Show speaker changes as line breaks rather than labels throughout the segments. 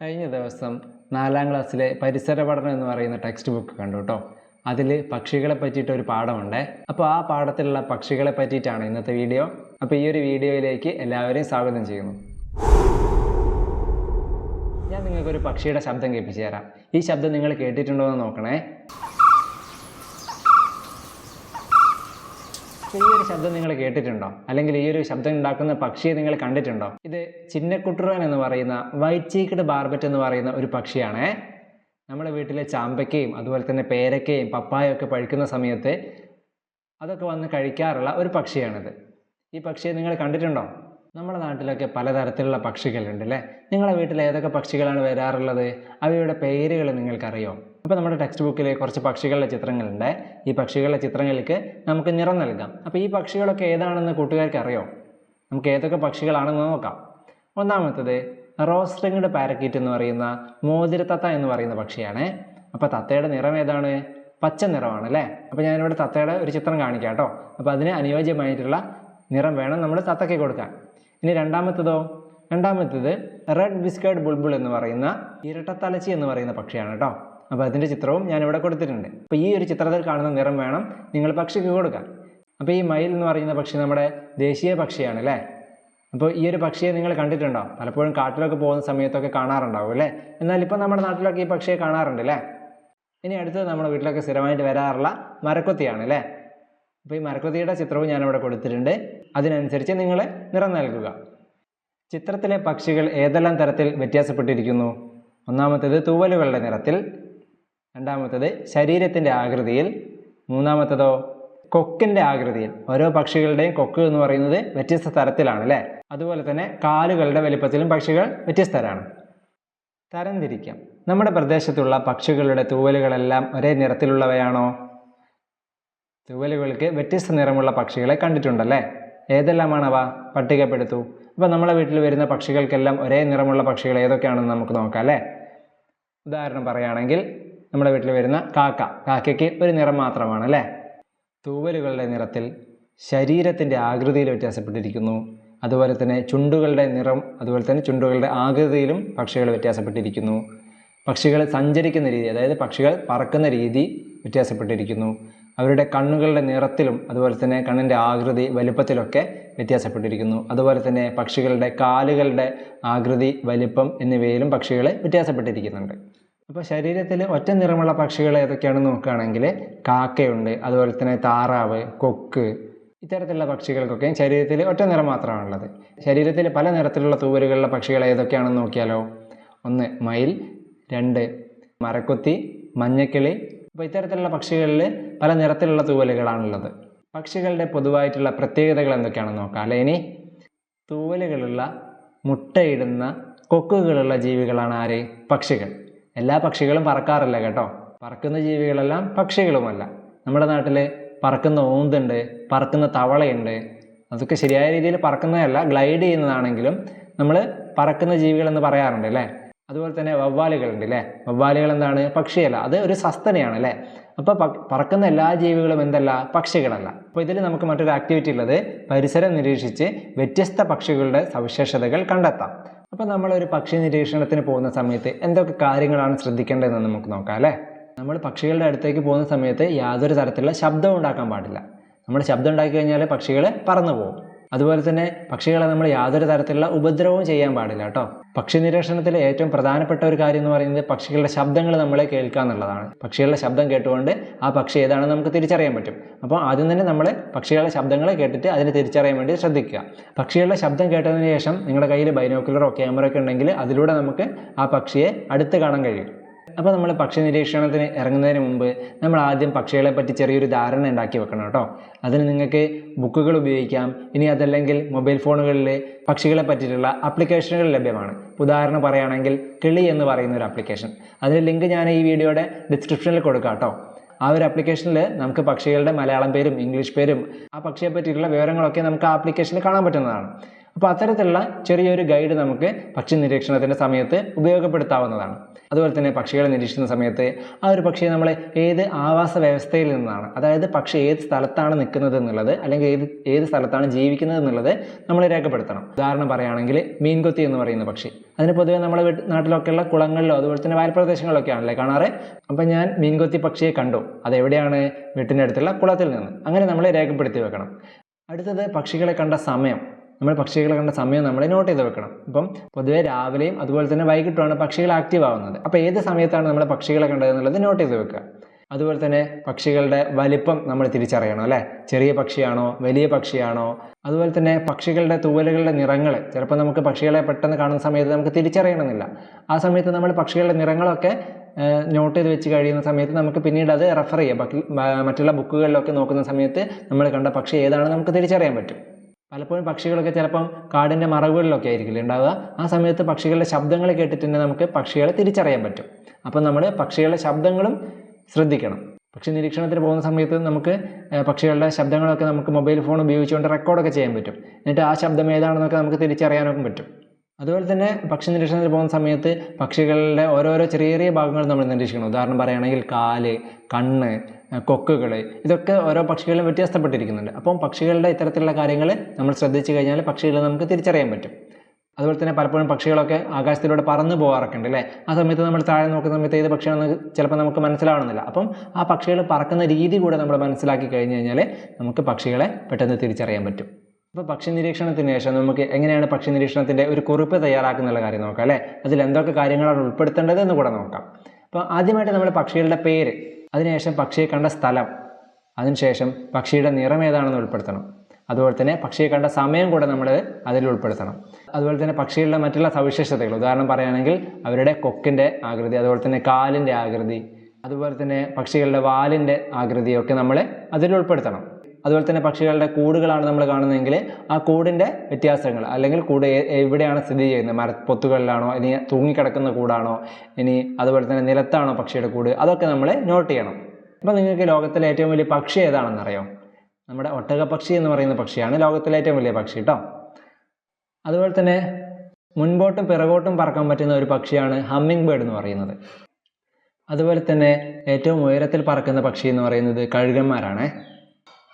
കഴിഞ്ഞ ദിവസം നാലാം ക്ലാസ്സിലെ പരിസര പഠനം എന്ന് പറയുന്ന ടെക്സ്റ്റ് ബുക്ക് കണ്ടു കേട്ടോ അതിൽ പക്ഷികളെ പറ്റിയിട്ട് ഒരു പാഠമുണ്ട്. അപ്പോൾ ആ പാഠത്തിലുള്ള പക്ഷികളെ പറ്റിയിട്ടാണ് ഇന്നത്തെ വീഡിയോ അപ്പോൾ ഈ ഒരു വീഡിയോയിലേക്ക് എല്ലാവരെയും സ്വാഗതം ചെയ്യുന്നു. ഞാൻ നിങ്ങൾക്കൊരു പക്ഷിയുടെ ശബ്ദം കേൾപ്പിച്ചു തരാം. ഈ ശബ്ദം നിങ്ങൾ കേട്ടിട്ടുണ്ടോ എന്ന് നോക്കണേ. ഈ ഒരു ശബ്ദം നിങ്ങൾ കേട്ടിട്ടുണ്ടോ? അല്ലെങ്കിൽ ഈ ഒരു ശബ്ദം ഉണ്ടാക്കുന്ന പക്ഷിയെ നിങ്ങൾ കണ്ടിട്ടുണ്ടോ? ഇത് ചിന്നക്കുട്ടുറൻ എന്ന് പറയുന്ന വൈറ്റ് ചീക്കഡ് ബാർബറ്റ് എന്ന് പറയുന്ന ഒരു പക്ഷിയാണേ. നമ്മുടെ വീട്ടിലെ ചാമ്പയ്ക്കയും അതുപോലെ തന്നെ പേരക്കയും പപ്പായ ഒക്കെ പഴുക്കുന്ന സമയത്ത് അതൊക്കെ വന്ന് കഴിക്കാറുള്ള ഒരു പക്ഷിയാണിത്. ഈ പക്ഷിയെ നിങ്ങൾ കണ്ടിട്ടുണ്ടോ? നമ്മുടെ നാട്ടിലൊക്കെ പലതരത്തിലുള്ള പക്ഷികളുണ്ട് അല്ലേ? നിങ്ങളുടെ വീട്ടിൽ ഏതൊക്കെ പക്ഷികളാണ് വരാറുള്ളത്? അവയുടെ പേരുകൾ നിങ്ങൾക്കറിയോ? അപ്പോൾ നമ്മുടെ ടെക്സ്റ്റ് ബുക്കിൽ കുറച്ച് പക്ഷികളുടെ ചിത്രങ്ങളുണ്ട്. ഈ പക്ഷികളുടെ ചിത്രങ്ങൾക്ക് നമുക്ക് നിറം നൽകാം. അപ്പോൾ ഈ പക്ഷികളൊക്കെ ഏതാണെന്ന് കൂട്ടുകാർക്ക് അറിയോ? നമുക്ക് ഏതൊക്കെ പക്ഷികളാണെന്ന് നോക്കാം. ഒന്നാമത്തത് റോസ് റിങ്ഡ് പാരക്കീറ്റ് എന്ന് പറയുന്ന മോതിരത്തത്ത എന്ന് പറയുന്ന പക്ഷിയാണ്. അപ്പോൾ തത്തയുടെ നിറം ഏതാണ്? പച്ച നിറമാണ് അല്ലേ? അപ്പോൾ ഞാനിവിടെ തത്തയുടെ ഒരു ചിത്രം കാണിക്കാം കേട്ടോ. അപ്പോൾ അതിന് അനുയോജ്യമായിട്ടുള്ള നിറം വേണം നമ്മൾ തത്തയ്ക്ക് കൊടുക്കാൻ. ഇനി രണ്ടാമത്തതോ? രണ്ടാമത്തത് റെഡ് ബിസ്കേർഡ് ബുൾബുൾ എന്ന് പറയുന്ന ഇരട്ടത്തലച്ചി എന്ന് പറയുന്ന പക്ഷിയാണ് കേട്ടോ. അപ്പോൾ അതിന്റെ ചിത്രവും ഞാൻ ഇവിടെ കൊടുത്തിട്ടുണ്ട്. അപ്പോൾ ഈ ഒരു ചിത്രത്തിൽ കാണുന്ന നിറം വേണം നിങ്ങൾ പക്ഷിക്ക് കൊടുക്കാൻ. അപ്പോൾ ഈ മയിൽ എന്ന് പറയുന്ന പക്ഷി നമ്മുടെ ദേശീയ പക്ഷിയാണ് അല്ലേ? അപ്പോൾ ഈ ഒരു പക്ഷിയെ നിങ്ങൾ കണ്ടിട്ടുണ്ടോ? പലപ്പോഴും കാട്ടിലൊക്കെ പോകുന്ന സമയത്തൊക്കെ കാണാറുണ്ടാവും അല്ലേ? എന്നാൽ ഇപ്പോൾ നമ്മുടെ നാട്ടിലൊക്കെ ഈ പക്ഷിയെ കാണാറുണ്ട് അല്ലേ? ഇനി അടുത്തത് നമ്മുടെ വീട്ടിലൊക്കെ സ്ഥിരമായിട്ട് വരാറുള്ള മരക്കൊത്തിയാണ് അല്ലേ? അപ്പോൾ ഈ മരക്കൊത്തിയുടെ ചിത്രവും ഞാനിവിടെ കൊടുത്തിട്ടുണ്ട്. അതിനനുസരിച്ച് നിങ്ങൾ നിറം നൽകുക. ചിത്രത്തിലെ പക്ഷികൾ ഏതെല്ലാം തരത്തിൽ വ്യത്യാസപ്പെട്ടിരിക്കുന്നു? ഒന്നാമത്തേത് തൂവലുകളുടെ നിറത്തിൽ രണ്ടാമത്തേത് ശരീരത്തിന്റെ ആകൃതിയിൽ മൂന്നാമത്തതോ കൊക്കിന്റെ ആകൃതിയിൽ. ഓരോ പക്ഷികളുടെയും കൊക്ക് എന്ന് പറയുന്നത് വ്യത്യസ്ത തരത്തിലാണ് അല്ലേ? അതുപോലെ തന്നെ കാലുകളുടെ വലിപ്പത്തിലും പക്ഷികൾ വ്യത്യസ്തരാണ്. തരംതിരിക്കാം. നമ്മുടെ പ്രദേശത്തുള്ള പക്ഷികളുടെ തൂവലുകളെല്ലാം ഒരേ നിറത്തിലുള്ളവയാണോ? തൂവലുകൾക്ക് വ്യത്യസ്ത നിറമുള്ള പക്ഷികളെ കണ്ടിട്ടുണ്ടല്ലേ? ഏതെല്ലാമാണവ പട്ടികപ്പെടുത്തൂ. അപ്പോൾ നമ്മളെ വീട്ടിൽ വരുന്ന പക്ഷികൾക്കെല്ലാം ഒരേ നിറമുള്ള പക്ഷികൾ ഏതൊക്കെയാണെന്ന് നമുക്ക് നോക്കാം അല്ലേ? ഉദാഹരണം പറയുകയാണെങ്കിൽ നമ്മുടെ വീട്ടിൽ വരുന്ന കാക്ക. കാക്കയ്ക്ക് ഒരു നിറം മാത്രമാണ് അല്ലേ തൂവലുകളുടെ നിറത്തിൽ ശരീരത്തിന്റെ ആകൃതിയിൽ വ്യത്യാസപ്പെട്ടിരിക്കുന്നു. അതുപോലെ തന്നെ ചുണ്ടുകളുടെ നിറം അതുപോലെ തന്നെ ചുണ്ടുകളുടെ ആകൃതിയിലും പക്ഷികൾ വ്യത്യാസപ്പെട്ടിരിക്കുന്നു. പക്ഷികൾ സഞ്ചരിക്കുന്ന രീതി അതായത് പക്ഷികൾ പറക്കുന്ന രീതി വ്യത്യാസപ്പെട്ടിരിക്കുന്നു. അവരുടെ കണ്ണുകളുടെ നിറത്തിലും അതുപോലെ തന്നെ കണ്ണിന്റെ ആകൃതി വലുപ്പത്തിലൊക്കെ വ്യത്യാസപ്പെട്ടിരിക്കുന്നു. അതുപോലെ തന്നെ പക്ഷികളുടെ കാലുകളുടെ ആകൃതി വലിപ്പം എന്നിവയിലും പക്ഷികൾ വ്യത്യാസപ്പെട്ടിരിക്കുന്നുണ്ട്. അപ്പോൾ ശരീരത്തിൽ ഒറ്റ നിറമുള്ള പക്ഷികൾ ഏതൊക്കെയാണെന്ന് നോക്കുകയാണെങ്കിൽ കാക്കയുണ്ട് അതുപോലെ തന്നെ താറാവ് കൊക്ക് ഇത്തരത്തിലുള്ള പക്ഷികൾക്കൊക്കെ ശരീരത്തിൽ ഒറ്റ നിറം മാത്രമാണുള്ളത് ശരീരത്തിൽ പല നിറത്തിലുള്ള തൂവലുകളുള്ള പക്ഷികൾ ഏതൊക്കെയാണെന്ന് നോക്കിയാലോ? ഒന്ന് മയിൽ രണ്ട് മരക്കുത്തി മഞ്ഞക്കിളി. അപ്പോൾ ഇത്തരത്തിലുള്ള പക്ഷികളിൽ പല നിറത്തിലുള്ള തൂവലുകളാണുള്ളത്. പക്ഷികളുടെ പൊതുവായിട്ടുള്ള പ്രത്യേകതകൾ എന്തൊക്കെയാണെന്ന് നോക്കാം. അല്ലെ ഇനി തൂവലുകളുള്ള മുട്ടയിടുന്ന കൊക്കുകളുള്ള ജീവികളാണ് ആര്? പക്ഷികൾ. എല്ലാ പക്ഷികളും പറക്കാറില്ല കേട്ടോ. പറക്കുന്ന ജീവികളെല്ലാം പക്ഷികളുമല്ല. നമ്മുടെ നാട്ടിൽ പറക്കുന്ന ഓന്തുണ്ട് പറക്കുന്ന തവളയുണ്ട്. അതൊക്കെ ശരിയായ രീതിയിൽ പറക്കുന്നതല്ല ഗ്ലൈഡ് ചെയ്യുന്നതാണെങ്കിലും നമ്മൾ പറക്കുന്ന ജീവികളെന്ന് പറയാറുണ്ട് അല്ലേ? അതുപോലെ തന്നെ വവ്വാലുകളുണ്ട് അല്ലേ? വവ്വാലുകൾ എന്താണ്? പക്ഷിയല്ല. അത് ഒരു സസ്തനയാണ് അല്ലേ? അപ്പോൾ പറക്കുന്ന എല്ലാ ജീവികളും എന്തല്ല? പക്ഷികളല്ല. അപ്പോൾ ഇതിൽ നമുക്ക് മറ്റൊരു ആക്ടിവിറ്റി ഉള്ളത് പരിസരം നിരീക്ഷിച്ച് വ്യത്യസ്ത പക്ഷികളുടെ സവിശേഷതകൾ കണ്ടെത്താം. അപ്പോൾ ഒരു പക്ഷി നിരീക്ഷണത്തിന് പോകുന്ന സമയത്ത് എന്തൊക്കെ കാര്യങ്ങളാണ് ശ്രദ്ധിക്കേണ്ടതെന്ന് നമുക്ക് നോക്കാം അല്ലേ? നമ്മൾ പക്ഷികളുടെ അടുത്തേക്ക് പോകുന്ന സമയത്ത് യാതൊരു തരത്തിലുള്ള ശബ്ദം ഉണ്ടാക്കാൻ പാടില്ല. നമ്മൾ ശബ്ദം ഉണ്ടാക്കി കഴിഞ്ഞാൽ പക്ഷികൾ പറന്നു പോകും. അതുപോലെ തന്നെ പക്ഷികളെ നമ്മൾ യാതൊരു തരത്തിലുള്ള ഉപദ്രവവും ചെയ്യാൻ പാടില്ല കേട്ടോ. പക്ഷി നിരീക്ഷണത്തിൽ ഏറ്റവും പ്രധാനപ്പെട്ട ഒരു കാര്യം എന്ന് പറയുന്നത് പക്ഷികളുടെ ശബ്ദങ്ങൾ നമ്മളെ കേൾക്കുക എന്നുള്ളതാണ്. പക്ഷികളുടെ ശബ്ദം കേട്ടുകൊണ്ട് ആ പക്ഷി ഏതാണെന്ന് നമുക്ക് തിരിച്ചറിയാൻ പറ്റും. അപ്പോൾ ആദ്യം തന്നെ നമ്മൾ പക്ഷികളുടെ ശബ്ദങ്ങൾ കേട്ടിട്ട് അതിനെ തിരിച്ചറിയാൻ വേണ്ടി ശ്രദ്ധിക്കുക. പക്ഷികളുടെ ശബ്ദം കേട്ടതിന് ശേഷം നിങ്ങളുടെ കയ്യിൽ ബൈനോക്കുലറോ ക്യാമറ ഒക്കെ ഉണ്ടെങ്കിൽ അതിലൂടെ നമുക്ക് ആ പക്ഷിയെ അടുത്ത് കാണാൻ കഴിയും. അപ്പോൾ നമ്മൾ പക്ഷി നിരീക്ഷണത്തിന് ഇറങ്ങുന്നതിന് മുമ്പ് നമ്മൾ ആദ്യം പക്ഷികളെ പറ്റി ചെറിയൊരു ധാരണ ഉണ്ടാക്കി വെക്കണം കേട്ടോ. അതിന് നിങ്ങൾക്ക് ബുക്കുകൾ ഉപയോഗിക്കാം. ഇനി അതല്ലെങ്കിൽ മൊബൈൽ ഫോണുകളിൽ പക്ഷികളെ പറ്റിയിട്ടുള്ള ആപ്ലിക്കേഷനുകൾ ലഭ്യമാണ്. ഉദാഹരണം പറയുകയാണെങ്കിൽ കിളി എന്ന് പറയുന്ന ഒരു ആപ്ലിക്കേഷൻ അതിന്റെ ലിങ്ക് ഞാൻ ഈ വീഡിയോയുടെ ഡിസ്ക്രിപ്ഷനിൽ കൊടുക്കാം കേട്ടോ. ആ ഒരു ആപ്ലിക്കേഷനിൽ നമുക്ക് പക്ഷികളുടെ മലയാളം പേരും ഇംഗ്ലീഷ് പേരും ആ പക്ഷിയെ പറ്റിയിട്ടുള്ള വിവരങ്ങളൊക്കെ നമുക്ക് ആ ആപ്ലിക്കേഷനിൽ കാണാൻ പറ്റുന്നതാണ്. അപ്പോൾ അത്തരത്തിലുള്ള ചെറിയൊരു ഗൈഡ് നമുക്ക് പക്ഷി നിരീക്ഷണത്തിന്റെ സമയത്ത് ഉപയോഗപ്പെടുത്താവുന്നതാണ്. അതുപോലെ തന്നെ പക്ഷികളെ നിരീക്ഷിക്കുന്ന സമയത്ത് ആ ഒരു പക്ഷിയെ നമ്മൾ ഏത് ആവാസ വ്യവസ്ഥയിൽ നിന്നാണ് അതായത് പക്ഷി ഏത് സ്ഥലത്താണ് നിൽക്കുന്നത് എന്നുള്ളത് അല്ലെങ്കിൽ ഏത് ഏത് സ്ഥലത്താണ് ജീവിക്കുന്നത് എന്നുള്ളത് നമ്മൾ രേഖപ്പെടുത്തണം. ഉദാഹരണം പറയുകയാണെങ്കിൽ മീൻകൊത്തി എന്ന് പറയുന്ന പക്ഷി. അതിന് പൊതുവേ നമ്മുടെ നാട്ടിലൊക്കെയുള്ള കുളങ്ങളിലോ അതുപോലെ തന്നെ വയൽപ്രദേശങ്ങളിലൊക്കെ ആണല്ലേ കാണാറ്? അപ്പം ഞാൻ മീൻകൊത്തി പക്ഷിയെ കണ്ടു. അതെവിടെയാണ് വീട്ടിന്റെ അടുത്തുള്ള കുളത്തിൽ നിന്ന്. അങ്ങനെ നമ്മൾ രേഖപ്പെടുത്തി വെക്കണം. അടുത്തത് പക്ഷികളെ കണ്ട സമയം. നമ്മൾ പക്ഷികളെ കണ്ട സമയം നമ്മൾ നോട്ട് ചെയ്ത് വെക്കണം. ഇപ്പം പൊതുവേ രാവിലെയും അതുപോലെ തന്നെ വൈകിട്ടുമാണ് പക്ഷികൾ ആക്റ്റീവ് ആവുന്നത്. അപ്പോൾ ഏത് സമയത്താണ് നമ്മൾ പക്ഷികളെ കണ്ടതെന്നുള്ളത് നോട്ട് ചെയ്ത് വെക്കുക. അതുപോലെ തന്നെ പക്ഷികളുടെ വലിപ്പം നമ്മൾ തിരിച്ചറിയണം അല്ലേ? ചെറിയ പക്ഷിയാണോ വലിയ പക്ഷിയാണോ? അതുപോലെ തന്നെ പക്ഷികളുടെ തൂവലുകളുടെ നിറങ്ങൾ. ചിലപ്പോൾ നമുക്ക് പക്ഷികളെ പെട്ടെന്ന് കാണുന്ന സമയത്ത് നമുക്ക് തിരിച്ചറിയണമെന്നില്ല. ആ സമയത്ത് നമ്മൾ പക്ഷികളുടെ നിറങ്ങളൊക്കെ നോട്ട് ചെയ്ത് വെച്ച് കഴിയുന്ന സമയത്ത് നമുക്ക് പിന്നീട് അത് റെഫർ ചെയ്യാം. മറ്റുള്ള ബുക്കുകളിലൊക്കെ നോക്കുന്ന സമയത്ത് നമ്മൾ കണ്ട പക്ഷി ഏതാണെന്ന് നമുക്ക് തിരിച്ചറിയാൻ പറ്റും. പലപ്പോഴും പക്ഷികളൊക്കെ ചിലപ്പം കാടിന്റെ മറവുകളിലൊക്കെ ആയിരിക്കില്ല ഉണ്ടാവുക. ആ സമയത്ത് പക്ഷികളുടെ ശബ്ദങ്ങൾ കേട്ടിട്ട് തന്നെ നമുക്ക് പക്ഷികളെ തിരിച്ചറിയാൻ പറ്റും. അപ്പം നമ്മൾ പക്ഷികളുടെ ശബ്ദങ്ങളും ശ്രദ്ധിക്കണം. പക്ഷി നിരീക്ഷണത്തിന് പോകുന്ന സമയത്ത് നമുക്ക് പക്ഷികളുടെ ശബ്ദങ്ങളൊക്കെ നമുക്ക് മൊബൈൽ ഫോൺ ഉപയോഗിച്ചുകൊണ്ട് റെക്കോർഡൊക്കെ ചെയ്യാൻ പറ്റും. എന്നിട്ട് ആ ശബ്ദം ഏതാണെന്നൊക്കെ നമുക്ക് തിരിച്ചറിയാനൊക്കെ പറ്റും. അതുപോലെ തന്നെ പക്ഷി നിരീക്ഷണത്തിന് പോകുന്ന സമയത്ത് പക്ഷികളുടെ ഓരോരോ ചെറിയ ചെറിയ ഭാഗങ്ങൾ നമ്മൾ നിരീക്ഷിക്കണം. ഉദാഹരണം പറയുകയാണെങ്കിൽ കാൽ കണ്ണ് കൊക്കുകൾ ഇതൊക്കെ ഓരോ പക്ഷികളും വ്യത്യാസപ്പെട്ടിരിക്കുന്നുണ്ട്. അപ്പം പക്ഷികളുടെ ഇത്തരത്തിലുള്ള കാര്യങ്ങൾ നമ്മൾ ശ്രദ്ധിച്ചു കഴിഞ്ഞാൽ പക്ഷികളെ നമുക്ക് തിരിച്ചറിയാൻ പറ്റും. അതുപോലെ തന്നെ പലപ്പോഴും പക്ഷികളൊക്കെ ആകാശത്തിലൂടെ പറന്ന് പോകാറൊക്കെ ഉണ്ട് അല്ലേ? ആ സമയത്ത് നമ്മൾ താഴെ നോക്കുന്ന സമയത്ത് ഏത് പക്ഷിയാണെന്ന് ചിലപ്പോൾ നമുക്ക് മനസ്സിലാവണമെന്നില്ല അപ്പം ആ പക്ഷികൾ പറക്കുന്ന രീതി കൂടെ നമ്മൾ മനസ്സിലാക്കി കഴിഞ്ഞ് കഴിഞ്ഞാൽ നമുക്ക് പക്ഷികളെ പെട്ടെന്ന് തിരിച്ചറിയാൻ പറ്റും. അപ്പോൾ പക്ഷി നിരീക്ഷണത്തിന് ശേഷം നമുക്ക് എങ്ങനെയാണ് പക്ഷി നിരീക്ഷണത്തിന്റെ ഒരു കുറിപ്പ് തയ്യാറാക്കുന്നുള്ള കാര്യം നോക്കാം അല്ലേ? അതിൽ എന്തൊക്കെ കാര്യങ്ങളാണ് ഉൾപ്പെടുത്തേണ്ടത് എന്ന് കൂടെ നോക്കാം. അപ്പോൾ ആദ്യമായിട്ട് നമ്മൾ പക്ഷികളുടെ പേര് അതിനുശേഷം പക്ഷിയെ കണ്ട സ്ഥലം അതിനുശേഷം പക്ഷിയുടെ നിറം ഏതാണെന്ന് ഉൾപ്പെടുത്തണം. അതുപോലെ തന്നെ പക്ഷിയെ കണ്ട സമയം കൂടെ നമ്മൾ അതിൽ ഉൾപ്പെടുത്തണം. അതുപോലെ തന്നെ പക്ഷികളുടെ മറ്റുള്ള സവിശേഷതകൾ ഉദാഹരണം പറയുകയാണെങ്കിൽ അവരുടെ കൊക്കിന്റെ ആകൃതി അതുപോലെ തന്നെ കാലിന്റെ ആകൃതി അതുപോലെ തന്നെ പക്ഷികളുടെ വാലിന്റെ ആകൃതിയൊക്കെ നമ്മൾ അതിൽ ഉൾപ്പെടുത്തണം. അതുപോലെ തന്നെ പക്ഷികളുടെ കൂടുകളാണ് നമ്മൾ കാണുന്നതെങ്കിൽ ആ കൂടിന്റെ വ്യത്യാസങ്ങൾ അല്ലെങ്കിൽ കൂട് എവിടെയാണ് സ്ഥിതി ചെയ്യുന്നത്? മരപ്പൊത്തുകളിലാണോ ഇനി തൂങ്ങിക്കിടക്കുന്ന കൂടാണോ? ഇനി അതുപോലെ തന്നെ നിലത്താണോ പക്ഷിയുടെ കൂട്? അതൊക്കെ നമ്മൾ നോട്ട് ചെയ്യണം. അപ്പോൾ നിങ്ങൾക്ക് ലോകത്തിലെ ഏറ്റവും വലിയ പക്ഷി ഏതാണെന്നറിയോ നമ്മുടെ ഒട്ടകപ്പക്ഷി എന്ന് പറയുന്ന പക്ഷിയാണ് ലോകത്തിലെ ഏറ്റവും വലിയ പക്ഷി കേട്ടോ അതുപോലെ തന്നെ മുൻപോട്ടും പിറകോട്ടും പറക്കാൻ പറ്റുന്ന ഒരു പക്ഷിയാണ് ഹമ്മിങ് ബേർഡ് എന്ന് പറയുന്നത്. അതുപോലെ തന്നെ ഏറ്റവും ഉയരത്തിൽ പറക്കുന്ന പക്ഷി എന്ന് പറയുന്നത് കഴുകന്മാരാണ്.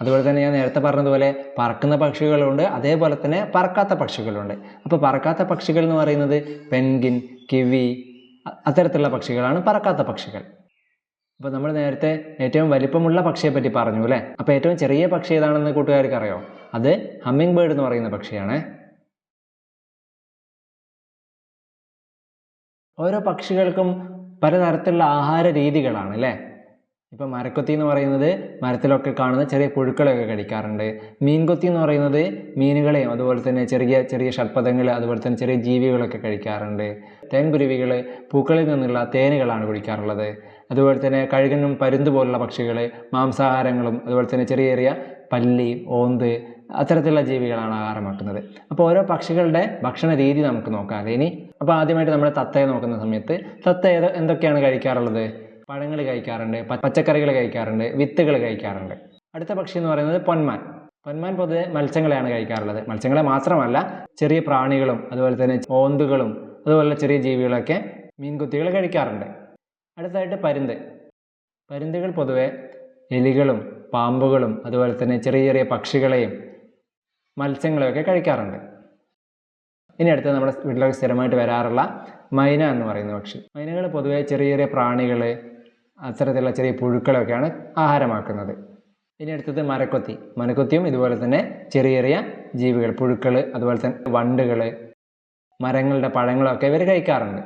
അതുപോലെ തന്നെ ഞാൻ നേരത്തെ പറഞ്ഞതുപോലെ പറക്കുന്ന പക്ഷികളുണ്ട് അതേപോലെ തന്നെ പറക്കാത്ത പക്ഷികളുണ്ട്. അപ്പോൾ പറക്കാത്ത പക്ഷികൾ എന്ന് പറയുന്നത് പെൻഗിൻ കിവി അത്തരത്തിലുള്ള പക്ഷികളാണ് പറക്കാത്ത പക്ഷികൾ. അപ്പോൾ നമ്മൾ നേരത്തെ ഏറ്റവും വലിപ്പമുള്ള പക്ഷിയെ പറ്റി പറഞ്ഞു അല്ലേ? അപ്പോൾ ഏറ്റവും ചെറിയ പക്ഷി ഏതാണെന്ന് കൂട്ടുകാർക്ക് അറിയോ? അത് ഹമ്മിങ് ബേർഡ് എന്ന് പറയുന്ന പക്ഷിയാണ്. ഓരോ പക്ഷികൾക്കും പലതരത്തിലുള്ള ആഹാര രീതികളാണ് അല്ലേ? ഇപ്പം മരക്കൊത്തി എന്ന് പറയുന്നത് മരത്തിലൊക്കെ കാണുന്ന ചെറിയ പുഴുക്കളെയൊക്കെ കടിക്കാറുണ്ട്. മീൻകൊത്തി എന്ന് പറയുന്നത് മീനുകളെയും അതുപോലെ തന്നെ ചെറിയ ചെറിയ ഷർപ്പതങ്ങൾ അതുപോലെ തന്നെ ചെറിയ ജീവികളൊക്കെ കഴിക്കാറുണ്ട്. തേൻകുരുവികൾ പൂക്കളിൽ നിന്നുള്ള തേനുകളാണ് കുടിക്കാറുള്ളത്. അതുപോലെ തന്നെ കഴുകനും പരുന്ത് പോലുള്ള പക്ഷികൾ മാംസാഹാരങ്ങളും അതുപോലെ തന്നെ ചെറിയ ചെറിയ പല്ലി ഓന്ത് അത്തരത്തിലുള്ള ജീവികളാണ് ആഹാരമാക്കുന്നത്. അപ്പോൾ ഓരോ പക്ഷികളുടെ ഭക്ഷണ രീതി നമുക്ക് നോക്കാം. ഇനി അപ്പോൾ ആദ്യമായിട്ട് നമ്മൾ തത്തയെ നോക്കുന്ന സമയത്ത് തത്ത എന്തൊക്കെയാണ് കഴിക്കാറുള്ളത്? പഴങ്ങൾ കഴിക്കാറുണ്ട് പച്ചക്കറികൾ കഴിക്കാറുണ്ട് വിത്തുകൾ കഴിക്കാറുണ്ട്. അടുത്ത പക്ഷി എന്ന് പറയുന്നത് പൊന്മാൻ. പൊന്മാൻ പൊതുവെ മത്സ്യങ്ങളെയാണ് കഴിക്കാറുള്ളത്. മത്സ്യങ്ങളെ മാത്രമല്ല ചെറിയ പ്രാണികളും അതുപോലെ തന്നെ ഓന്തുകളും അതുപോലുള്ള ചെറിയ ജീവികളൊക്കെ മീൻകുത്തികൾ കഴിക്കാറുണ്ട്. അടുത്തതായിട്ട് പരുന്ത്. പരുന്തുകൾ പൊതുവെ എലികളും പാമ്പുകളും അതുപോലെ തന്നെ ചെറിയ ചെറിയ പക്ഷികളെയും മത്സ്യങ്ങളെയൊക്കെ കഴിക്കാറുണ്ട്. ഇനി അടുത്ത് നമ്മുടെ വീട്ടിലൊക്കെ സ്ഥിരമായിട്ട് വരാറുള്ള മൈന എന്ന് പറയുന്ന പക്ഷി. മൈനകൾ പൊതുവെ ചെറിയ ചെറിയ പ്രാണികൾ അത്തരത്തിലുള്ള ചെറിയ പുഴുക്കളൊക്കെയാണ് ആഹാരമാക്കുന്നത്. ഇനി അടുത്തത് മരക്കൊത്തി. മരക്കൊത്തിയും ഇതുപോലെ തന്നെ ചെറിയ ചെറിയ ജീവികൾ പുഴുക്കൾ അതുപോലെ തന്നെ വണ്ടുകൾ മരങ്ങളുടെ പഴങ്ങളൊക്കെ ഇവർ കഴിക്കാറുണ്ട്.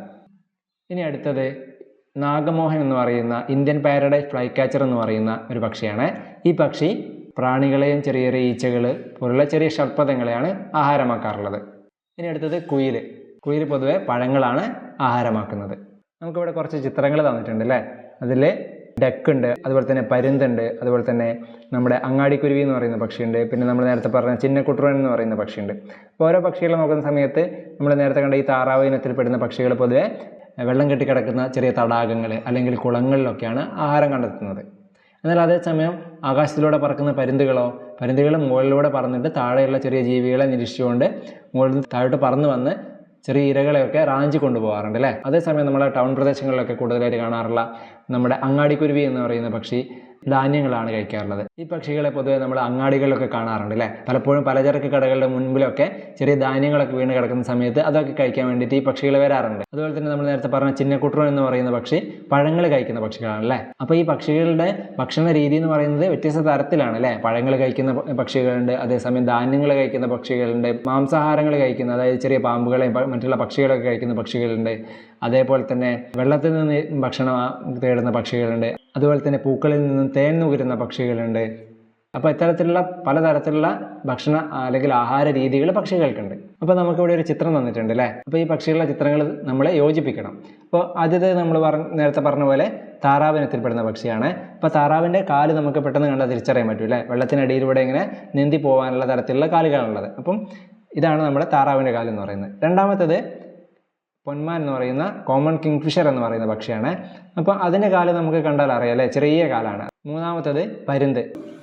ഇനി അടുത്തത് നാഗമോഹൻ എന്ന് പറയുന്ന ഇന്ത്യൻ പാരഡൈസ് ഫ്ലൈ കാച്ചർ എന്ന് പറയുന്ന ഒരു പക്ഷിയാണ്. ഈ പക്ഷി പ്രാണികളെയും ചെറിയ ചെറിയ ഈച്ചകൾ പോലുള്ള ചെറിയ ഷർപ്പതങ്ങളെയാണ് ആഹാരമാക്കാറുള്ളത്. ഇനി അടുത്തത് കുയിൽ. കുയിൽ പൊതുവെ പഴങ്ങളാണ് ആഹാരമാക്കുന്നത്. നമുക്കിവിടെ കുറച്ച് ചിത്രങ്ങൾ തന്നിട്ടുണ്ട് അല്ലേ? അതിൽ ഡക്കുണ്ട് അതുപോലെ തന്നെ പരുന്തുണ്ട് അതുപോലെ തന്നെ നമ്മുടെ അങ്ങാടിക്കുരുവി എന്ന് പറയുന്ന പക്ഷിയുണ്ട്. പിന്നെ നമ്മൾ നേരത്തെ പറഞ്ഞ ചിന്നക്കുട്ടുറൻ എന്ന് പറയുന്ന പക്ഷിയുണ്ട്. അപ്പോൾ ഓരോ പക്ഷികളെ നോക്കുന്ന സമയത്ത് നമ്മൾ നേരത്തെ കണ്ട ഈ താറാവ് ഇനത്തിൽപ്പെടുന്ന പക്ഷികൾ പൊതുവെ വെള്ളം കെട്ടിക്കിടക്കുന്ന ചെറിയ തടാകങ്ങൾ അല്ലെങ്കിൽ കുളങ്ങളിലൊക്കെയാണ് ആഹാരം കണ്ടെത്തുന്നത്. എന്നാൽ അതേസമയം ആകാശത്തിലൂടെ പറക്കുന്ന പരുന്തുകളോ പരുന്തുകൾ മുകളിലൂടെ പറന്നിട്ട് താഴെയുള്ള ചെറിയ ജീവികളെ നിരീക്ഷിച്ചുകൊണ്ട് മുകളിൽ താഴോട്ട് പറന്ന് വന്ന് ചെറിയ ഇരകളെയൊക്കെ റാഞ്ചി കൊണ്ടുപോകാറുണ്ട് അല്ലേ? അതേസമയം നമ്മുടെ ടൗൺ പ്രദേശങ്ങളിലൊക്കെ കൂടുതലായിട്ട് കാണാറുള്ള നമ്മുടെ അങ്ങാടിക്കുരുവി എന്ന് പറയുന്ന പക്ഷി ധാന്യങ്ങളാണ് കഴിക്കാറുള്ളത്. ഈ പക്ഷികളെ പൊതുവെ നമ്മൾ അങ്ങാടികളിലൊക്കെ കാണാറുണ്ട് അല്ലേ പലപ്പോഴും പലചരക്ക് കടകളുടെ മുൻപിലൊക്കെ ചെറിയ ധാന്യങ്ങളൊക്കെ വീണ് കിടക്കുന്ന സമയത്ത് അതൊക്കെ കഴിക്കാൻ വേണ്ടിയിട്ട് ഈ പക്ഷികൾ വരാറുണ്ട്. അതുപോലെ തന്നെ നമ്മൾ നേരത്തെ പറഞ്ഞ ചിന്നക്കുട്ടൻ എന്ന് പറയുന്ന പക്ഷി പഴങ്ങൾ കഴിക്കുന്ന പക്ഷികളാണ് അല്ലേ അപ്പോൾ ഈ പക്ഷികളുടെ ഭക്ഷണ രീതി എന്ന് പറയുന്നത് വ്യത്യസ്ത തരത്തിലാണ് അല്ലേ പഴങ്ങൾ കഴിക്കുന്ന പക്ഷികളുണ്ട് അതേസമയം ധാന്യങ്ങൾ കഴിക്കുന്ന പക്ഷികളുണ്ട് മാംസാഹാരങ്ങൾ കഴിക്കുന്ന അതായത് ചെറിയ പാമ്പുകളെയും മറ്റുള്ള പക്ഷികളൊക്കെ കഴിക്കുന്ന പക്ഷികളുണ്ട്. അതേപോലെ തന്നെ വെള്ളത്തിൽ നിന്ന് ഭക്ഷണം തേടുന്ന പക്ഷികളുണ്ട്. അതുപോലെ തന്നെ പൂക്കളിൽ നിന്ന് തേൻ നുകരുന്ന പക്ഷികളുണ്ട്. അപ്പോൾ ഇത്തരത്തിലുള്ള പലതരത്തിലുള്ള ഭക്ഷണ അല്ലെങ്കിൽ ആഹാര രീതികൾ പക്ഷികൾക്കുണ്ട്. അപ്പോൾ നമുക്കിവിടെ ഒരു ചിത്രം തന്നിട്ടുണ്ട് അല്ലേ? അപ്പോൾ ഈ പക്ഷികളുടെ ചിത്രങ്ങൾ നമ്മൾ യോജിപ്പിക്കണം. അപ്പോൾ ആദ്യത്തെ നമ്മൾ പറഞ്ഞ നേരത്തെ പറഞ്ഞ പോലെ താറാവിനത്തിൽപ്പെടുന്ന പക്ഷിയാണ്. അപ്പോൾ താറാവിന്റെ കാൽ നമുക്ക് പെട്ടെന്ന് കണ്ടാൽ തിരിച്ചറിയാൻ പറ്റും അല്ലേ? വെള്ളത്തിനടിയിലൂടെ ഇങ്ങനെ നീന്തി പോകാനുള്ള തരത്തിലുള്ള കാലുകളാണുള്ളത്. അപ്പം ഇതാണ് നമ്മുടെ താറാവിന്റെ കാൽ എന്ന് പറയുന്നത്. രണ്ടാമത്തേത് പൊന്മാൻ എന്ന് പറയുന്ന കോമൺ കിങ്ഫിഷർ എന്ന് പറയുന്ന പക്ഷിയാണ്. അപ്പോൾ അതിന്റെ കാൽ നമുക്ക് കണ്ടാൽ അറിയാം അല്ലേ? ചെറിയ കാലാണ്. മൂന്നാമത്തത് പരുന്ത്.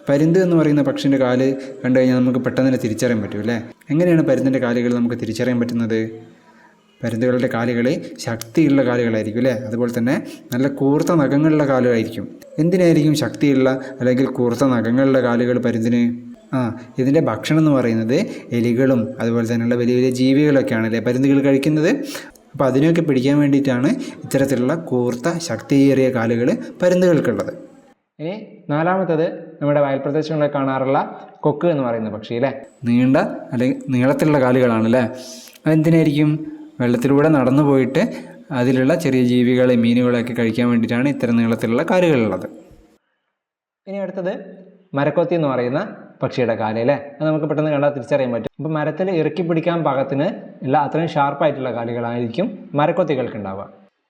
പരുന്ത് എന്ന് പറയുന്ന പക്ഷിന്റെ കാൽ കണ്ടു കഴിഞ്ഞാൽ നമുക്ക് പെട്ടെന്ന് തന്നെ തിരിച്ചറിയാൻ പറ്റും അല്ലേ? എങ്ങനെയാണ് പരുന്തിന്റെ കാലുകൾ നമുക്ക് തിരിച്ചറിയാൻ പറ്റുന്നത്? പരുന്തുകളുടെ കാലുകൾ ശക്തിയുള്ള കാലുകളായിരിക്കും അല്ലേ? അതുപോലെ തന്നെ നല്ല കൂർത്ത നഖങ്ങളുള്ള കാലുകളായിരിക്കും. എന്തിനായിരിക്കും ശക്തിയുള്ള അല്ലെങ്കിൽ കൂർത്ത നഖങ്ങളുള്ള കാലുകൾ പരുന്തിന്? ആ ഇതിന്റെ ഭക്ഷണം എന്ന് പറയുന്നത് എലികളും അതുപോലെ തന്നെയുള്ള വലിയ വലിയ ജീവികളൊക്കെയാണ് അല്ലേ പരുന്തുകൾ കഴിക്കുന്നത്? അപ്പോൾ അതിനെയൊക്കെ പിടിക്കാൻ വേണ്ടിയിട്ടാണ് ഇത്തരത്തിലുള്ള കൂർത്ത ശക്തിയേറിയ കാലുകൾ പരുന്തുകൾക്കുള്ളത്.
ഇനി നാലാമത്തത് നമ്മുടെ വയൽപ്രദേശങ്ങളിൽ കാണാറുള്ള കൊക്ക് എന്ന് പറയുന്ന പക്ഷി അല്ലേ?
നീണ്ട അല്ലെങ്കിൽ നീളത്തിലുള്ള കാലുകളാണ് അല്ലേ അതെന്തിനായിരിക്കും? വെള്ളത്തിലൂടെ നടന്നു പോയിട്ട് അതിലുള്ള ചെറിയ ജീവികളെ മീനുകളെയൊക്കെ കഴിക്കാൻ വേണ്ടിയിട്ടാണ് ഇത്തരം നീളത്തിലുള്ള കാലുകളുള്ളത്.
ഇനി അടുത്തത് മരക്കൊത്തി എന്ന് പറയുന്ന പക്ഷിയുടെ കാൽ അല്ലേ? അത് നമുക്ക് പെട്ടെന്ന് കണ്ടാൽ തിരിച്ചറിയാൻ പറ്റും. അപ്പോൾ മരത്തിൽ ഇറക്കി പിടിക്കാൻ പാകത്തിന് ഉള്ള അത്രയും ഷാർപ്പായിട്ടുള്ള കാലുകളായിരിക്കും മരക്കൊത്തികൾക്ക് ഉണ്ടാവുക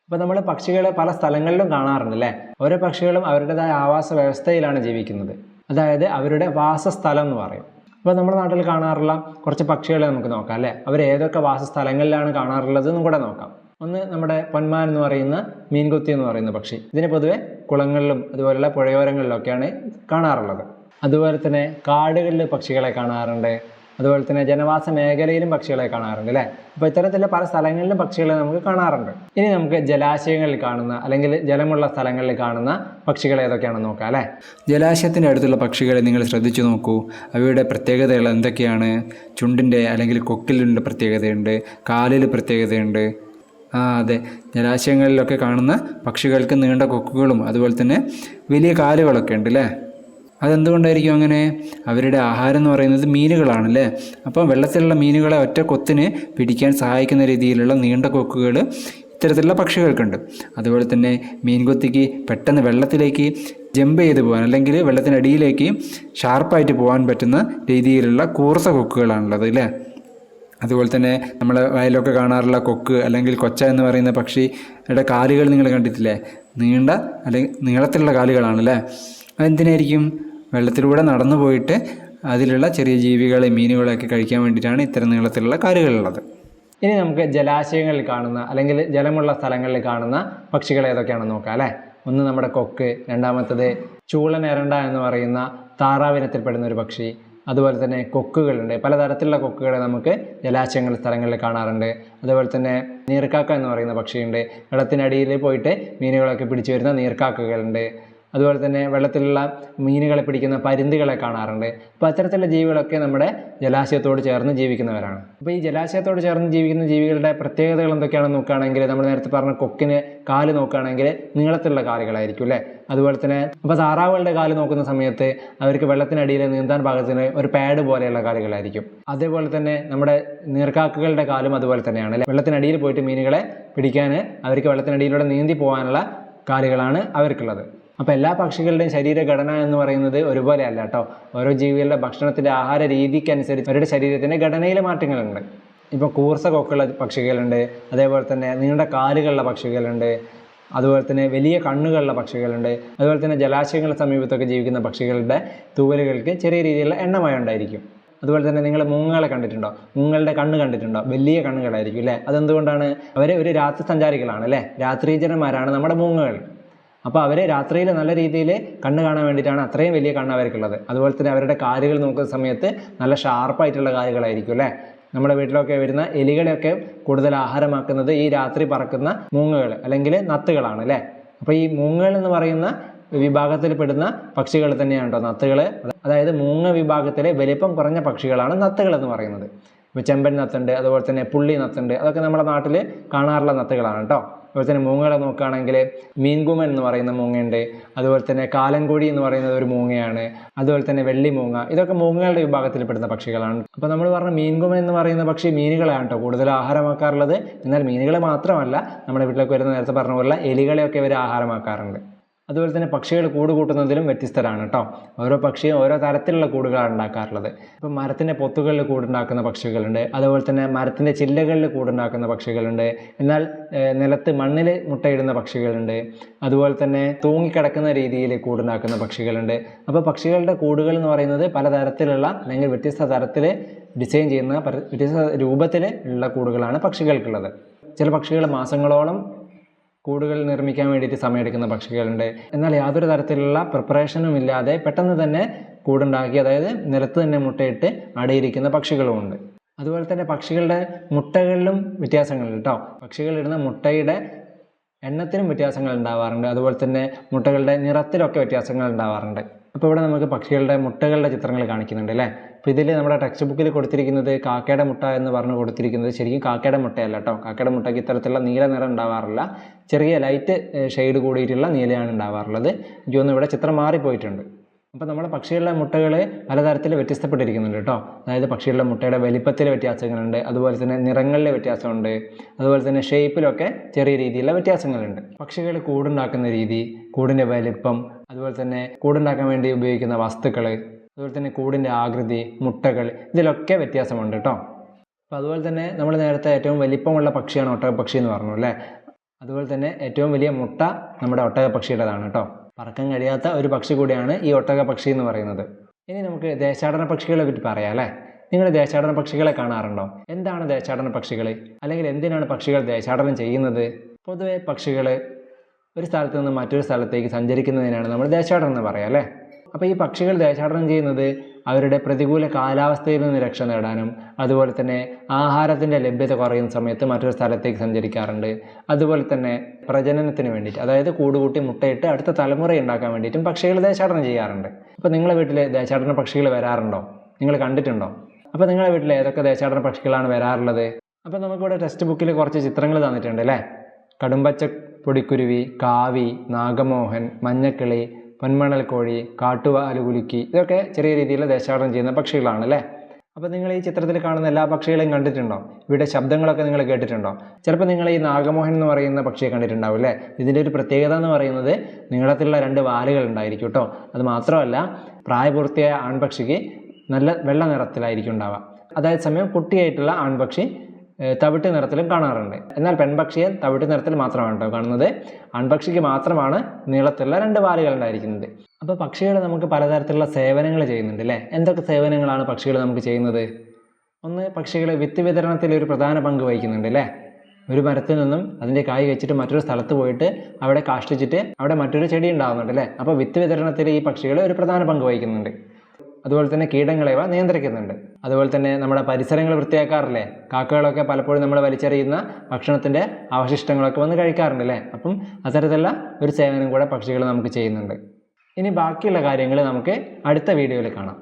അപ്പോൾ നമ്മൾ പക്ഷികളെ പല സ്ഥലങ്ങളിലും കാണാറുണ്ട് അല്ലേ ഓരോ പക്ഷികളും അവരുടേതായ ആവാസ വ്യവസ്ഥയിലാണ് ജീവിക്കുന്നത്. അതായത് അവരുടെ വാസസ്ഥലം എന്ന് പറയും. അപ്പോൾ നമ്മുടെ നാട്ടിൽ കാണാറുള്ള കുറച്ച് പക്ഷികളെ നമുക്ക് നോക്കാം അല്ലേ? അവർ ഏതൊക്കെ വാസസ്ഥലങ്ങളിലാണ് കാണാറുള്ളത് എന്നും കൂടെ നോക്കാം. ഒന്ന് നമ്മുടെ പൊന്മാൻ എന്ന് പറയുന്ന മീൻകൊത്തി എന്ന് പറയുന്ന പക്ഷി. ഇതിനെ പൊതുവെ കുളങ്ങളിലും അതുപോലെയുള്ള പുഴയോരങ്ങളിലൊക്കെയാണ് കാണാറുള്ളത്. അതുപോലെ തന്നെ കാടുകളിൽ പക്ഷികളെ കാണാറുണ്ട്. അതുപോലെ തന്നെ ജനവാസ മേഖലയിലും പക്ഷികളെ കാണാറുണ്ട് അല്ലേ? അപ്പോൾ ഇത്തരത്തിലുള്ള പല സ്ഥലങ്ങളിലും പക്ഷികളെ നമുക്ക് കാണാറുണ്ട്. ഇനി നമുക്ക് ജലാശയങ്ങളിൽ കാണുന്ന അല്ലെങ്കിൽ ജലമുള്ള സ്ഥലങ്ങളിൽ കാണുന്ന പക്ഷികൾ ഏതൊക്കെയാണെന്ന് നോക്കാം അല്ലേ?
ജലാശയത്തിന്റെ അടുത്തുള്ള പക്ഷികളെ നിങ്ങൾ ശ്രദ്ധിച്ചു നോക്കൂ. അവയുടെ പ്രത്യേകതകൾ എന്തൊക്കെയാണ്? ചുണ്ടിന്റെ അല്ലെങ്കിൽ കൊക്കിലിന്റെ പ്രത്യേകതയുണ്ട് കാലിൽ പ്രത്യേകതയുണ്ട്. ആ അതെ. ജലാശയങ്ങളിലൊക്കെ കാണുന്ന പക്ഷികൾക്ക് നീണ്ട കൊക്കുകളും അതുപോലെ തന്നെ വലിയ കാലുകളൊക്കെ ഉണ്ട് അല്ലേ? അതെന്തുകൊണ്ടായിരിക്കും അങ്ങനെ? അവരുടെ ആഹാരം എന്ന് പറയുന്നത് മീനുകളാണല്ലേ? അപ്പോൾ വെള്ളത്തിലുള്ള മീനുകളെ ഒറ്റ കൊത്തിന് പിടിക്കാൻ സഹായിക്കുന്ന രീതിയിലുള്ള നീണ്ട കൊക്കുകൾ ഇത്തരത്തിലുള്ള പക്ഷികൾക്കുണ്ട്. അതുപോലെ തന്നെ മീൻകൊത്തിക്ക് പെട്ടെന്ന് വെള്ളത്തിലേക്ക് ജമ്പ് ചെയ്ത് പോകാൻ അല്ലെങ്കിൽ വെള്ളത്തിനടിയിലേക്ക് ഷാർപ്പായിട്ട് പോകാൻ പറ്റുന്ന രീതിയിലുള്ള കൂർത്ത കൊക്കുകളാണുള്ളത് അല്ലേ? അതുപോലെ തന്നെ നമ്മൾ വയലൊക്കെ കാണാറുള്ള കൊക്ക് അല്ലെങ്കിൽ കൊച്ച എന്ന് പറയുന്ന പക്ഷിയുടെ കാലുകൾ നിങ്ങൾ കണ്ടിട്ടില്ലേ? നീണ്ട അല്ലെങ്കിൽ നീളത്തിലുള്ള കാലുകളാണല്ലേ? അതെന്തിനായിരിക്കും? വെള്ളത്തിലൂടെ നടന്നു പോയിട്ട് അതിലുള്ള ചെറിയ ജീവികളെ മീനുകളെയൊക്കെ കഴിക്കാൻ വേണ്ടിയിട്ടാണ് ഇത്തരം നീളത്തിലുള്ള കാലുകളുള്ളത്
ഇനി നമുക്ക് ജലാശയങ്ങളിൽ കാണുന്ന അല്ലെങ്കിൽ ജലമുള്ള സ്ഥലങ്ങളിൽ കാണുന്ന പക്ഷികൾ ഏതൊക്കെയാണെന്ന് നോക്കാം അല്ലേ? ഒന്ന് നമ്മുടെ കൊക്ക് രണ്ടാമത്തത് ചൂളനെരണ്ട എന്ന് പറയുന്ന താറാവിനത്തിൽപ്പെടുന്ന ഒരു പക്ഷി അതുപോലെ തന്നെ കൊക്കുകളുണ്ട്. പലതരത്തിലുള്ള കൊക്കുകളെ നമുക്ക് ജലാശയങ്ങൾ സ്ഥലങ്ങളിൽ കാണാറുണ്ട്. അതുപോലെ തന്നെ നീർക്കാക്ക എന്ന് പറയുന്ന പക്ഷിയുണ്ട്. വെള്ളത്തിനടിയിൽ പോയിട്ട് മീനുകളൊക്കെ പിടിച്ചു വരുന്ന നീർക്കാക്കകളുണ്ട്. അതുപോലെ തന്നെ വെള്ളത്തിലുള്ള മീനുകളെ പിടിക്കുന്ന പരുന്തുകളെ കാണാറുണ്ട്. അപ്പോൾ അത്തരത്തിലുള്ള ജീവികളൊക്കെ നമ്മുടെ ജലാശയത്തോട് ചേർന്ന് ജീവിക്കുന്നവരാണ്. അപ്പോൾ ഈ ജലാശയത്തോട് ചേർന്ന് ജീവിക്കുന്ന ജീവികളുടെ പ്രത്യേകതകൾ എന്തൊക്കെയാണെന്ന് നോക്കുകയാണെങ്കിൽ നമ്മൾ നേരത്തെ പറഞ്ഞ കൊക്കിന് കാൽ നോക്കുകയാണെങ്കിൽ നീളത്തിലുള്ള കാലുകളായിരിക്കും അല്ലേ? അതുപോലെ തന്നെ അപ്പോൾ താറാവുകളുടെ കാൽ നോക്കുന്ന സമയത്ത് അവർക്ക് വെള്ളത്തിനടിയിൽ നീന്താൻ പാകത്തിന് ഒരു പാഡ് പോലെയുള്ള കാലുകളായിരിക്കും. അതേപോലെ തന്നെ നമ്മുടെ നീർക്കാക്കുകളുടെ കാലും അതുപോലെ തന്നെയാണ് അല്ലേ? വെള്ളത്തിനടിയിൽ പോയിട്ട് മീനുകളെ പിടിക്കാൻ അവർക്ക് വെള്ളത്തിനടിയിലൂടെ നീന്തി പോകാനുള്ള കാലുകളാണ് അവർക്കുള്ളത്. അപ്പോൾ എല്ലാ പക്ഷികളുടെയും ശരീരഘടന എന്ന് പറയുന്നത് ഒരുപോലെ അല്ല കേട്ടോ. ഓരോ ജീവികളുടെ ഭക്ഷണത്തിന്റെ ആഹാര രീതിക്കനുസരിച്ച് അവരുടെ ശരീരത്തിന്റെ ഘടനയിൽ മാറ്റങ്ങളുണ്ട്. ഇപ്പോൾ കൂർസ കൊക്കുള്ള പക്ഷികളുണ്ട് അതേപോലെ തന്നെ നീണ്ട കാലുകളുള്ള പക്ഷികളുണ്ട് അതുപോലെ തന്നെ വലിയ കണ്ണുകളുള്ള പക്ഷികളുണ്ട് അതുപോലെ തന്നെ ജലാശയങ്ങളുടെ സമീപത്തൊക്കെ ജീവിക്കുന്ന പക്ഷികളുടെ തൂവലുകൾക്ക് ചെറിയ രീതിയിലുള്ള എണ്ണമയം ഉണ്ടായിരിക്കും. അതുപോലെ തന്നെ നിങ്ങൾ മൂങ്ങകളെ കണ്ടിട്ടുണ്ടോ? മുങ്ങളുടെ കണ്ണ് കണ്ടിട്ടുണ്ടോ? വലിയ കണ്ണുകളായിരിക്കും അല്ലേ? അതെന്തുകൊണ്ടാണ്? അവർ ഒരു രാത്രി സഞ്ചാരികളാണ് അല്ലേ? രാത്രിജനന്മാരാണ് നമ്മുടെ മൂങ്ങകൾ. അപ്പോൾ അവരെ രാത്രിയിൽ നല്ല രീതിയിൽ കണ്ണ് കാണാൻ വേണ്ടിയിട്ടാണ് അത്രയും വലിയ കണ്ണ് അവർക്കുള്ളത് അതുപോലെ തന്നെ അവരുടെ കാലുകൾ നോക്കുന്ന സമയത്ത് നല്ല ഷാർപ്പായിട്ടുള്ള കാലുകളായിരിക്കും അല്ലേ? നമ്മുടെ വീട്ടിലൊക്കെ വരുന്ന എലികളെയൊക്കെ കൂടുതൽ ആഹാരമാക്കുന്നത് ഈ രാത്രി പറക്കുന്ന മൂങ്ങകൾ അല്ലെങ്കിൽ നത്തുകളാണ് അല്ലേ? അപ്പോൾ ഈ മൂങ്ങകൾ എന്ന് പറയുന്ന വിഭാഗത്തിൽ പെടുന്ന പക്ഷികൾ തന്നെയാണ് കേട്ടോ നത്തുകൾ അതായത് മൂങ്ങ വിഭാഗത്തിലെ വലിപ്പം കുറഞ്ഞ പക്ഷികളാണ് നത്തുകൾ എന്ന് പറയുന്നത്. ചെമ്പൻ നത്തുണ്ട് അതുപോലെ തന്നെ പുള്ളി നത്തുണ്ട് അതൊക്കെ നമ്മുടെ നാട്ടിൽ കാണാറുള്ള നത്തുകളാണ് കേട്ടോ. അതുപോലെ തന്നെ മൂങ്ങകളെ നോക്കുകയാണെങ്കിൽ മീൻകുമൻ എന്ന് പറയുന്ന മൂങ്ങയുണ്ട്. അതുപോലെ തന്നെ കാലൻകോഴി എന്ന് പറയുന്നത് ഒരു മൂങ്ങയാണ്. അതുപോലെ തന്നെ വെള്ളി മൂങ്ങ ഇതൊക്കെ മൂങ്ങകളുടെ വിഭാഗത്തിൽപ്പെടുന്ന പക്ഷികളാണ്. അപ്പോൾ നമ്മൾ പറഞ്ഞ മീൻകുമൻ എന്ന് പറയുന്ന പക്ഷി മീനുകളാണ് കേട്ടോ കൂടുതൽ ആഹാരമാക്കാറുള്ളത്. എന്നാൽ മീനുകൾ മാത്രമല്ല നമ്മുടെ വീട്ടിലൊക്കെ വരുന്ന നേരത്തെ പറഞ്ഞ പോലെ എലികളെയൊക്കെ ഇവർ ആഹാരമാക്കാറുണ്ട്. അതുപോലെ തന്നെ പക്ഷികൾ കൂട് കൂട്ടുന്നതിലും വ്യത്യസ്തരാണ് കേട്ടോ. ഓരോ പക്ഷിയും ഓരോ തരത്തിലുള്ള കൂടുകളാണ് ഉണ്ടാക്കാറുള്ളത്. ഇപ്പം മരത്തിന്റെ പൊത്തുകളിൽ കൂടുണ്ടാക്കുന്ന പക്ഷികളുണ്ട്. അതുപോലെ തന്നെ മരത്തിന്റെ ചില്ലകളിൽ കൂടുണ്ടാക്കുന്ന പക്ഷികളുണ്ട്. എന്നാൽ നിലത്ത് മണ്ണിൽ മുട്ടയിടുന്ന പക്ഷികളുണ്ട്. അതുപോലെ തന്നെ തൂങ്ങിക്കിടക്കുന്ന രീതിയിൽ കൂടുണ്ടാക്കുന്ന പക്ഷികളുണ്ട്. അപ്പോൾ പക്ഷികളുടെ കൂടുകൾ എന്ന് പറയുന്നത് പലതരത്തിലുള്ള അല്ലെങ്കിൽ വ്യത്യസ്ത തരത്തിൽ ഡിസൈൻ ചെയ്യുന്ന വ്യത്യസ്ത രൂപത്തിൽ ഉള്ള കൂടുകളാണ് പക്ഷികൾക്കുള്ളത്. ചില പക്ഷികൾ മാസങ്ങളോളം കൂടുകൾ നിർമ്മിക്കാൻ വേണ്ടിയിട്ട് സമയമെടുക്കുന്ന പക്ഷികളുണ്ട് എന്നാൽ യാതൊരു തരത്തിലുള്ള പ്രിപ്പറേഷനും ഇല്ലാതെ പെട്ടെന്ന് തന്നെ കൂടുണ്ടാക്കി അതായത് നിലത്ത് തന്നെ മുട്ടയിട്ട് അടയിരിക്കുന്ന പക്ഷികളുമുണ്ട് അതുപോലെ തന്നെ പക്ഷികളുടെ മുട്ടകളിലും വ്യത്യാസങ്ങളുണ്ട് കേട്ടോ പക്ഷികളിടുന്ന മുട്ടയുടെ എണ്ണത്തിനും വ്യത്യാസങ്ങൾ ഉണ്ടാവാറുണ്ട്. അതുപോലെ തന്നെ മുട്ടകളുടെ നിറത്തിലൊക്കെ വ്യത്യാസങ്ങൾ ഉണ്ടാവാറുണ്ട്. അപ്പോൾ ഇവിടെ നമുക്ക് പക്ഷികളുടെ മുട്ടകളുടെ ചിത്രങ്ങൾ കാണിക്കുന്നുണ്ട് അല്ലേ? അപ്പോൾ ഇതിൽ നമ്മുടെ ടെക്സ്റ്റ് ബുക്കിൽ കൊടുത്തിരിക്കുന്നത് കാക്കയുടെ മുട്ട എന്ന് പറഞ്ഞ് കൊടുത്തിരിക്കുന്നത് ശരിക്കും കാക്കയുടെ മുട്ടയല്ല കേട്ടോ കാക്കയുടെ മുട്ടയ്ക്ക് ഇത്തരത്തിലുള്ള നീല നിറം ഉണ്ടാവാറില്ല. ചെറിയ ലൈറ്റ് ഷെയ്ഡ് കൂടിയിട്ടുള്ള നീലയാണ് ഉണ്ടാവാറുള്ളത്. എനിക്ക് തോന്നുന്നു ഇവിടെ ചിത്രം മാറിപ്പോയിട്ടുണ്ട്. അപ്പോൾ നമ്മുടെ പക്ഷികളുടെ മുട്ടകൾ പലതരത്തിൽ വ്യത്യസ്തപ്പെട്ടിരിക്കുന്നുണ്ട് കേട്ടോ. അതായത് പക്ഷികളുടെ മുട്ടയുടെ വലിപ്പത്തിൽ വ്യത്യാസങ്ങളുണ്ട് അതുപോലെ തന്നെ നിറങ്ങളിലെ വ്യത്യാസമുണ്ട് അതുപോലെ തന്നെ ഷേപ്പിലൊക്കെ ചെറിയ രീതിയിലുള്ള വ്യത്യാസങ്ങളുണ്ട്. പക്ഷികൾ കൂടുണ്ടാക്കുന്ന രീതി കൂടിന്റെ വലിപ്പം അതുപോലെ തന്നെ കൂടുണ്ടാക്കാൻ വേണ്ടി ഉപയോഗിക്കുന്ന വസ്തുക്കൾ അതുപോലെ തന്നെ കൂടിന്റെ ആകൃതി മുട്ടകൾ ഇതിലൊക്കെ വ്യത്യാസമുണ്ട് കേട്ടോ. അപ്പോൾ അതുപോലെ തന്നെ നമ്മൾ നേരത്തെ ഏറ്റവും വലിപ്പമുള്ള പക്ഷിയാണ് ഒട്ടകപ്പക്ഷി എന്ന് പറഞ്ഞു അല്ലേ? അതുപോലെ തന്നെ ഏറ്റവും വലിയ മുട്ട നമ്മുടെ ഒട്ടകപ്പക്ഷിയുടേതാണ് കേട്ടോ. പറക്കാൻ കഴിയാത്ത ഒരു പക്ഷി കൂടിയാണ് ഈ ഒട്ടക പക്ഷി എന്ന് പറയുന്നത്. ഇനി നമുക്ക് ദേശാടന പക്ഷികളെ പറ്റി പറയാം അല്ലേ? നിങ്ങൾ ദേശാടന പക്ഷികളെ കാണാറുണ്ടോ? എന്താണ് ദേശാടന പക്ഷികൾ അല്ലെങ്കിൽ എന്തിനാണ് പക്ഷികൾ ദേശാടനം ചെയ്യുന്നത്? പൊതുവെ പക്ഷികൾ ഒരു സ്ഥലത്ത് നിന്ന് മറ്റൊരു സ്ഥലത്തേക്ക് സഞ്ചരിക്കുന്നതിനാണ് നമ്മൾ ദേശാടനം എന്ന് പറയാം അല്ലേ? അപ്പോൾ ഈ പക്ഷികൾ ദേശാടനം ചെയ്യുന്നത് അവരുടെ പ്രതികൂല കാലാവസ്ഥയിൽ നിന്ന് രക്ഷ നേടാനും അതുപോലെ തന്നെ ആഹാരത്തിന്റെ ലഭ്യത കുറയുന്ന സമയത്ത് മറ്റൊരു സ്ഥലത്തേക്ക് സഞ്ചരിക്കാറുണ്ട്. അതുപോലെ തന്നെ പ്രജനനത്തിന് വേണ്ടിയിട്ട് അതായത് കൂടുകൂട്ടി മുട്ടയിട്ട് അടുത്ത തലമുറ ഉണ്ടാക്കാൻ വേണ്ടിയിട്ടും പക്ഷികൾ ദേശാടനം ചെയ്യാറുണ്ട്. അപ്പോൾ നിങ്ങളുടെ വീട്ടിൽ ദേശാടന പക്ഷികൾ വരാറുണ്ടോ? നിങ്ങൾ കണ്ടിട്ടുണ്ടോ? അപ്പോൾ നിങ്ങളുടെ വീട്ടിൽ ഏതൊക്കെ ദേശാടന പക്ഷികളാണ് വരാറുള്ളത്? അപ്പോൾ നമുക്കിവിടെ ടെക്സ്റ്റ് ബുക്കിൽ കുറച്ച് ചിത്രങ്ങൾ തന്നിട്ടുണ്ട് അല്ലേ? കടുമ്പച്ച പൊടിക്കുരുവി കാവി നാഗമോഹൻ മഞ്ഞക്കിളി പൊന്മണൽ കോഴി കാട്ടുവാലുകുലുക്കി ഇതൊക്കെ ചെറിയ രീതിയിൽ ദേശാടനം ചെയ്യുന്ന പക്ഷികളാണ് അല്ലേ അപ്പോൾ നിങ്ങൾ ഈ ചിത്രത്തിൽ കാണുന്ന എല്ലാ പക്ഷികളെയും കണ്ടിട്ടുണ്ടോ? ഇവിടെ ശബ്ദങ്ങളൊക്കെ നിങ്ങൾ കേട്ടിട്ടുണ്ടോ? ചിലപ്പോൾ നിങ്ങൾ ഈ നാഗമോഹൻ എന്ന് പറയുന്ന പക്ഷിയെ കണ്ടിട്ടുണ്ടാവും അല്ലേ? ഇതിന്റെ ഒരു പ്രത്യേകത എന്ന് പറയുന്നത് നീളത്തിലുള്ള രണ്ട് വാലുകൾ ഉണ്ടായിരിക്കും കേട്ടോ. അത് മാത്രമല്ല പ്രായപൂർത്തിയായ ആൺപക്ഷിക്ക് നല്ല വെള്ള നിറത്തിലായിരിക്കും ഉണ്ടാവുക. അതായത് സമയം കുട്ടിയായിട്ടുള്ള ആൺപക്ഷി തവിട്ട് നിറത്തിലും കാണാറുണ്ട്. എന്നാൽ പെൺപക്ഷിയെ തവിട്ട് നിറത്തിൽ മാത്രമാണ് കേട്ടോ കാണുന്നത്. ആൺപക്ഷിക്ക് മാത്രമാണ് നീളത്തിലുള്ള രണ്ട് വാലുകൾ ഉണ്ടായിരിക്കുന്നത്. അപ്പോൾ പക്ഷികൾ നമുക്ക് പലതരത്തിലുള്ള സേവനങ്ങൾ ചെയ്യുന്നുണ്ട് അല്ലേ എന്തൊക്കെ സേവനങ്ങളാണ് പക്ഷികൾ നമുക്ക് ചെയ്യുന്നത്? ഒന്ന് പക്ഷികൾ വിത്ത് വിതരണത്തിൽ ഒരു പ്രധാന പങ്ക് വഹിക്കുന്നുണ്ട് അല്ലേ ഒരു മരത്തിൽ നിന്നും അതിന്റെ കായ് വെച്ചിട്ട് മറ്റൊരു സ്ഥലത്ത് പോയിട്ട് അവിടെ കാഷ്ടിച്ചിട്ട് അവിടെ മറ്റൊരു ചെടി ഉണ്ടാകുന്നുണ്ട് അല്ലേ അപ്പോൾ വിത്ത് വിതരണത്തിൽ ഈ പക്ഷികൾ ഒരു പ്രധാന പങ്ക് വഹിക്കുന്നുണ്ട്. അതുപോലെ തന്നെ കീടങ്ങളെ ഇവ നിയന്ത്രിക്കുന്നുണ്ട്. അതുപോലെ തന്നെ നമ്മുടെ പരിസരങ്ങൾ വൃത്തിയാക്കാറില്ലേ? കാക്കകളൊക്കെ പലപ്പോഴും നമ്മൾ വലിച്ചെറിയുന്ന ഭക്ഷണത്തിന്റെ അവശിഷ്ടങ്ങളൊക്കെ വന്ന് കഴിക്കാറുണ്ട് അല്ലേ അപ്പം അത്തരത്തിലുള്ള ഒരു സേവനം കൂടെ പക്ഷികൾ നമുക്ക് ചെയ്യുന്നുണ്ട്. ഇനി ബാക്കിയുള്ള കാര്യങ്ങൾ നമുക്ക് അടുത്ത വീഡിയോയിൽ കാണാം.